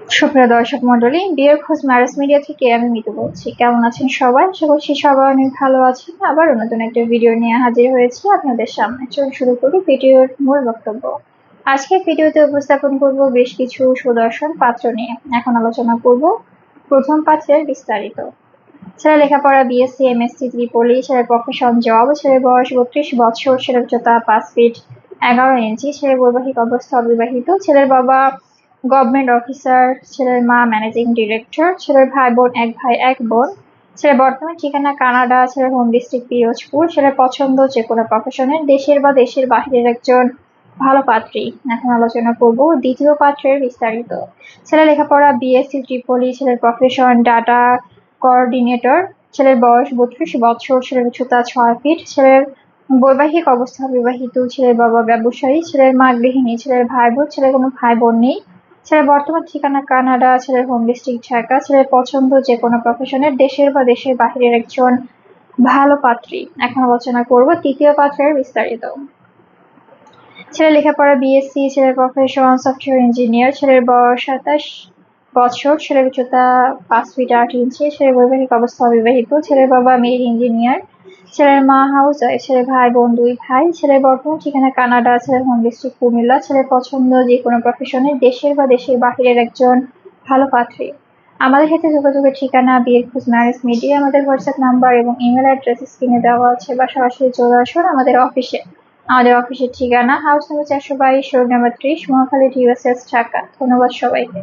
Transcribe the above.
সুপ্রিয় দর্শক মন্ডলী বিয়ের খোঁজ ম্যারেজ মিডিয়া থেকে আমি মিতু বলছি। কেমন আছেন সবাই? আশা করছি সবাই অনেক ভালো আছেন। আবার নতুন একটা ভিডিও নিয়ে হাজির হয়েছি আপনাদের সামনে। চলুন শুরু করি ভিডিওর মূল বক্তব্য। আজকে ভিডিওতে উপস্থাপন করব বেশ কিছু সুদর্শন পাত্র নিয়ে। এখন আলোচনা করব প্রথম পাত্রের বিস্তারিত। ছেলে লেখাপড়া বিএসসি এমএসসি ত্রিপলি ছেলের প্রফেশন জব ছেলের বয়স বত্রিশ বছর ছেলের উচ্চতা পাঁচ ফিট এগারো ইঞ্চি ছেলের বৈবাহিক অবস্থা অবিবাহিত, ছেলের বাবা গভর্নমেন্ট অফিসার ছেলের মা ম্যানেজিং ডিরেক্টর ছেলের ভাই বোন, এক ভাই, এক বোন। ছেলের বর্তমান ঠিকানা কানাডা, ছেলের হোম ডিস্ট্রিক্ট পিরোজপুর। ছেলের পছন্দ যে কোনো প্রফেশনের দেশের বা দেশের বাহিরের একজন ভালো পাত্রী। এখন আলোচনা করব দ্বিতীয় পাত্রের বিস্তারিত। ছেলে লেখাপড়া বিএসসি ত্রিপলি ছেলের প্রফেশন ডাটা কোঅর্ডিনেটর ছেলের বয়স বত্রিশ বছর, ছেলের উচ্চতা ছয় ফিট ছেলের বৈবাহিক অবস্থা বিবাহিত ছেলের বাবা ব্যবসায়ী, ছেলের মা গৃহিণী, ছেলের ভাই বোন, ছেলের কোনো ভাই বোন নেই। ছেলের বর্তমান ঠিকানা কানাডা, ছেলের হোম ডিস্ট্রিক্ট ঢাকা, ছেলের পছন্দ যে কোনো প্রফেশনের দেশের বা দেশের বাহিরের একজন ভালো পাত্রী। এখন আলোচনা করব তৃতীয় পাত্রের বিস্তারিত। ছেলে লেখাপড়া বিএসসি ছেলের প্রফেশন সফটওয়্যার ইঞ্জিনিয়ার ছেলের বয়স সাতাশ বছর, ছেলের উচ্চতা পাঁচ ফিট আট ইঞ্চি ছেলের বৈবাহিক অবস্থা অবিবাহিত, ছেলের বাবা মেয়ের ইঞ্জিনিয়ার ছেলের মা হাউস ছেলের ভাই বোন দুই ভাই, ছেলের বর্তমান ঠিকানা কানাডা, ছেলের হোম ডিস্ট্রিক্ট কুমিল্লা, ছেলের পছন্দ যে কোনো প্রফেশনে দেশের বা দেশের বাহিরের একজন ভালো পাত্রী। আমাদের সাথে যোগাযোগের ঠিকানা, বিয়ের খোঁজ ম্যারেজ মিডিয়া আমাদের হোয়াটসঅ্যাপ নাম্বার এবং ইমেল অ্যাড্রেস স্ক্রিনে দেওয়া আছে বা সরাসরি চলে আসুন আমাদের অফিসে আমাদের অফিসের ঠিকানা হাউস নাম্বার চারশো বাইশ রোড নাম্বার ত্রিশ, মহাখালী ডিউএসএস ঢাকা। ধন্যবাদ সবাইকে।